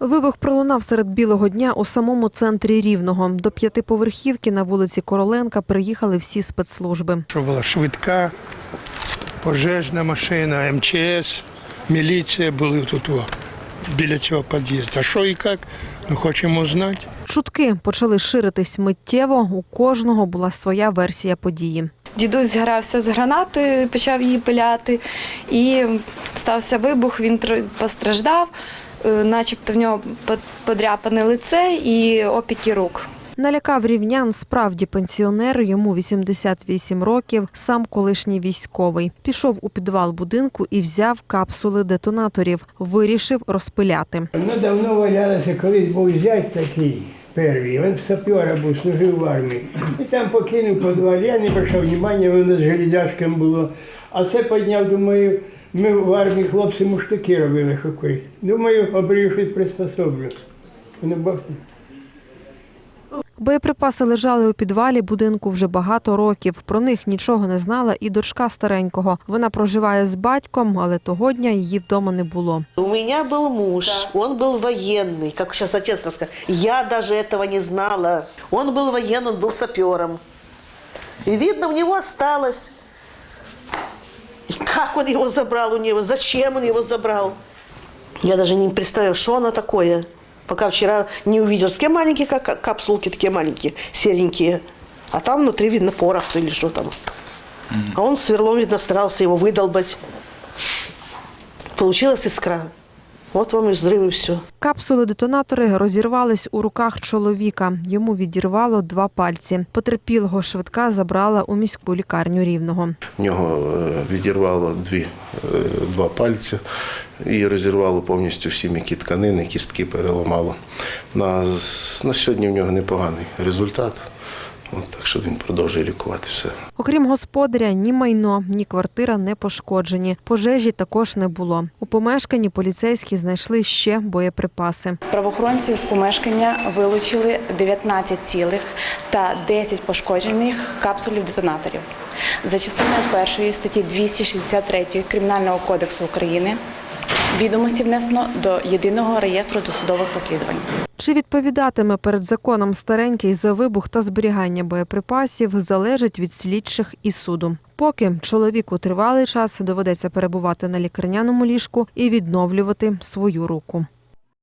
Вибух пролунав серед білого дня у самому центрі Рівного. До п'ятиповерхівки на вулиці Короленка приїхали всі спецслужби. Що була швидка, пожежна машина, МЧС, міліція були тут о, біля цього під'їзду. Що і як, ми хочемо знати. Чутки почали ширитись миттєво. У кожного була своя версія події. Дідусь згрався з гранатою, почав її пиляти, і стався вибух, він постраждав, начебто в нього подряпане лице і опіки рук. Налякав рівнян справді пенсіонер, йому 88 років, сам колишній військовий. Пішов у підвал будинку і взяв капсули детонаторів. Вирішив розпиляти. Ну, давно валялися, колись був зять такий перший, він сапера був, служив в армії. І там покинув підвал, я не прийшов внимання, воно з железяшком було. А це підняв, думаю, ми в армії хлопці муштуки робили хокой. Думаю, обрію щось приспособлю. Ну, бо- Боєприпаси лежали у підвалі будинку вже багато років. Про них нічого не знала і дочка старенького. Вона проживає з батьком, але того дня її вдома не було. У меня был муж, он был военный, как сейчас отец рассказал. Я даже этого не знала. Он был военный, он был сапером. И видно, у него осталось. И как он его забрал у него, зачем он его забрал. Я даже не представляю, что оно такое. Пока вчера не увидел. Такие маленькие, как капсулки, такие маленькие, серенькие. А там внутри видно порох или что там. А он сверлом, видно, старался его выдолбать. Получилась искра. Вот вам и взрыв, и все. Капсули-детонатори розірвались у руках чоловіка. Йому відірвало два пальці. Потерпілого швидка забрала у міську лікарню рівного. В нього е, відірвало дві, е, два пальці і розірвало повністю всі м'які тканини, кістки переламало. На, на сьогодні в нього непоганий результат. От, так що він продовжує лікувати все. Окрім господаря, ні майно, ні квартира не пошкоджені. Пожежі також не було. У помешканні поліцейські знайшли ще боєприпаси. Правоохоронці з помешкання вилучили 19 цілих та 10 пошкоджених капсулів детонаторів. За частиною першої статті 263 Кримінального кодексу України відомості внесено до єдиного реєстру досудових розслідувань. Чи відповідатиме перед законом старенький за вибух та зберігання боєприпасів залежить від слідчих і суду. Поки чоловіку тривалий час доведеться перебувати на лікарняному ліжку і відновлювати свою руку.